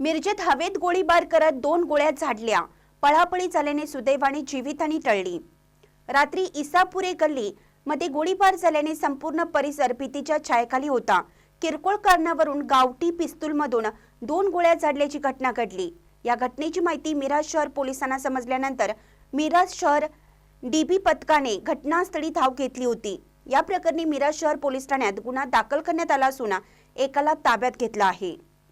मिरजेत हवेत गोळीबार करत दोन गोळ्या झाडल्या. पळापळी झाल्याने सुदैवाने जीवितहानी टळली. रात्री इसापुरे गल्ली मध्ये गोळीबार झाल्याने संपूर्ण परिसर भीतीच्या छायेखाली होता. किरकोळ कारणावरून गावठी पिस्तूलमधून दोन गोळ्या झाडल्याची घटना घडली. या घटनेची माहिती मिराज शहर पोलिसांना समजल्यानंतर मिराज शहर डीबी पथकाने घटनास्थळी धाव घेतली होती. या प्रकरणी मिराज शहर पोलीस ठाण्यात गुन्हा दाखल करण्यात आला असून एकाला ताब्यात घेतला आहे.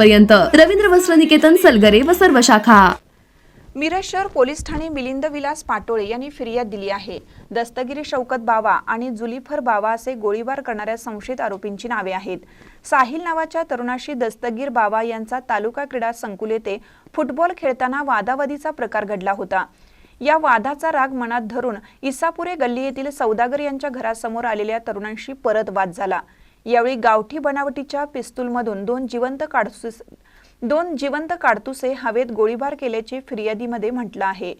पर्यंत रवींद्र वस्त्र निकेतन सलगरे व सर्व शाखा. मिरज शहर पोलीस ठाणे मिलिंद विलास पाटोळे यांनी फिर्याद दिली आहे. दस्तगिरी शौकत बावा आणि जुलिफर बावा असे गोळीबार करणाऱ्या संशयित आरोपींची नावे आहेत. साहिल नावाच्या तरुणाशी दस्तगीर बावा यांचा तालुका क्रीडा संकुल येथे फुटबॉल खेळताना वादावादीचा प्रकार घडला होता. या वादाचा राग मनात धरून इसापुरे गल्ली येथील सौदागर यांच्या घरासमोर आलेल्या तरुणांशी परत वाद झाला. यावेळी गावठी बनावटीच्या पिस्तूलमधून दोन जिवंत काडतूस दोन जिवंत काडतुसे हवेत गोळीबार केल्याचे फिर्यादीमध्ये म्हटलं आहे.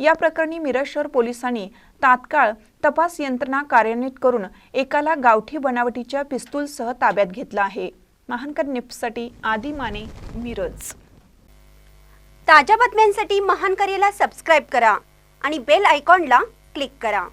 या प्रकरणी मिरज शहर पोलिसांनी तात्काळ तपास यंत्रणा कार्यान्वित करून एकाला गावठी बनावटीच्या पिस्तूलसह ताब्यात घेतलं आहे. महानकर निप्ससाठी आदी माने मिरज. ताज्या बातम्यांसाठी महान सबस्क्राईब करा आणि बेल आयकॉनला क्लिक करा.